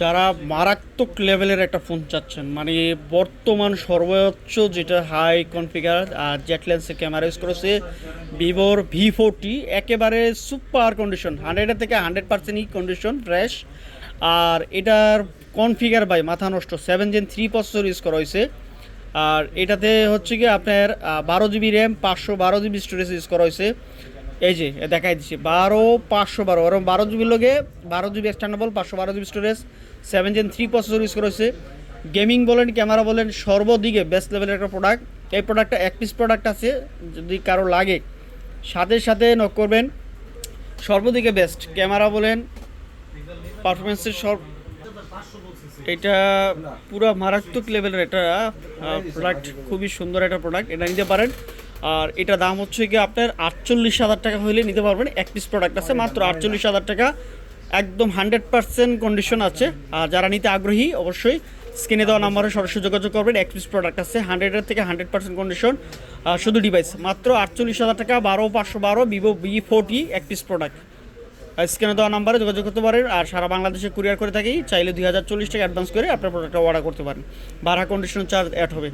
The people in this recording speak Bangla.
যারা মারাত্মক লেভেলের একটা ফোন চাচ্ছেন মানে বর্তমান সর্বোচ্চ যেটা হাই কনফিগার আর জেট লেন্সের ক্যামেরা ইউজ করেছে ভিভোর ভি ফোরটি একেবারে সুপার কন্ডিশন হান্ড্রেডের থেকে হান্ড্রেড পার্সেন্ট ই কন্ডিশন ফ্রেশ আর এটার কনফিগার বাই মাথা নষ্ট seven gen three processor use করা হয়েছে, আর এটাতে হচ্ছে কি আপনার বারো জিবি র্যাম পাঁচশো বারো জিবি স্টোরেজ ইউজ করা হয়েছে এই যে দেখাই দিচ্ছি বারো, পাঁচশো বারো। ওরকম বারো জিবির লোকে বারো জিবি এক্সটার্নেবল পাঁচশো বারো GB storage seven gen three processor use করেছে। গেমিং বলেন ক্যামেরা বলেন, সর্বদিকে বেস্ট লেভেলের একটা প্রোডাক্ট এই প্রোডাক্টটা এক পিস প্রোডাক্ট আছে, যদি কারও লাগে, সাথে সাথে নক করবেন। সর্বদিকে বেস্ট ক্যামেরা বলেন পারফরমেন্সের সব এটা পুরো মারাত্মক লেভেলের একটা প্রোডাক্ট খুবই সুন্দর একটা প্রোডাক্ট এটা নিতে পারেন। আর এটা দাম হচ্ছে কি আপনার আটচল্লিশ হাজার টাকা হলে নিতে পারবেন। এক পিস প্রোডাক্ট আছে মাত্র আটচল্লিশ হাজার টাকা। একদম হান্ড্রেড পার্সেন্ট কন্ডিশন আছে। আর যারা নিতে আগ্রহী অবশ্যই স্ক্রিনে দেওয়া নাম্বারে সরাসরি যোগাযোগ করবেন। এক পিস প্রোডাক্ট আছে হান্ড্রেডের থেকে হান্ড্রেড পার্সেন্ট কন্ডিশন শুধু ডিভাইস মাত্র আটচল্লিশ হাজার টাকা বারো পাঁচশো বারো ভিভো বি ফোরটি এক পিস প্রোডাক্ট স্ক্রিনে দেওয়া নাম্বারে যোগাযোগ করতে পারেন। আর সারা বাংলাদেশে কুরিয়ার করে থাকি চাইলে দুই হাজার চল্লিশ টাকা অ্যাডভান্স করে আপনার প্রোডাক্টটা অর্ডার করতে পারেন। ভাড়া কন্ডিশন চার্জ অ্যাড হবে।